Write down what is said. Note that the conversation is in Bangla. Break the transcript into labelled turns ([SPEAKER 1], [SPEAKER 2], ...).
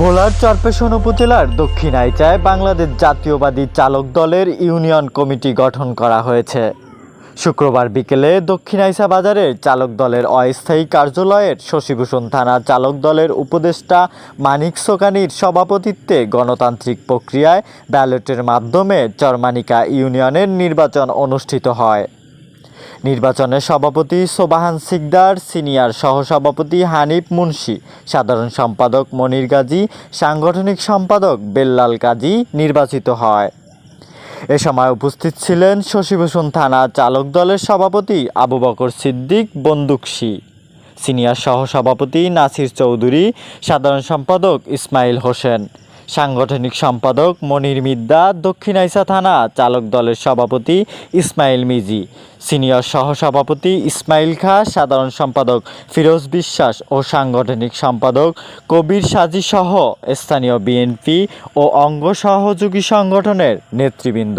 [SPEAKER 1] ভোলার চরপেশন উপজেলার দক্ষিণ আইচায় বাংলাদেশ জাতীয়বাদী চালক দলের ইউনিয়ন কমিটি গঠন করা হয়েছে। শুক্রবার বিকেলে দক্ষিণ আইসা বাজারের চালক দলের অস্থায়ী কার্যালয়ের শশীভূষণ থানা চালক দলের উপদেষ্টা মানিক সোকানির সভাপতিত্বে গণতান্ত্রিক প্রক্রিয়ায় ব্যালটের মাধ্যমে চরমানিকা ইউনিয়নের নির্বাচন অনুষ্ঠিত হয়। নির্বাচনে সভাপতি সোবাহান সিকদার, সিনিয়র সহসভাপতি হানিফ মুন্সি, সাধারণ সম্পাদক মনির গাজী, সাংগঠনিক সম্পাদক বেল্লাল গাজী নির্বাচিত হয়। এ সময় উপস্থিত ছিলেন শশীভূষণ থানা চালক দলের সভাপতি আবু বকর সিদ্দিক বন্দুকশি সিনিয়র সহসভাপতি নাসির চৌধুরী, সাধারণ সম্পাদক ইসমাইল হোসেন। সাংগঠনিক সম্পাদক মনির মিদ্দা, দক্ষিণ আইসা থানা চালক দলের সভাপতি ইসমাইল মিজি, সিনিয়র সহসভাপতি ইসমাইল খা, সাধারণ সম্পাদক ফিরোজ বিশ্বাস ও সাংগঠনিক সম্পাদক কবির সাজি সহ স্থানীয় বিএনপি ও অঙ্গ সহযোগী সংগঠনের নেতৃবৃন্দ।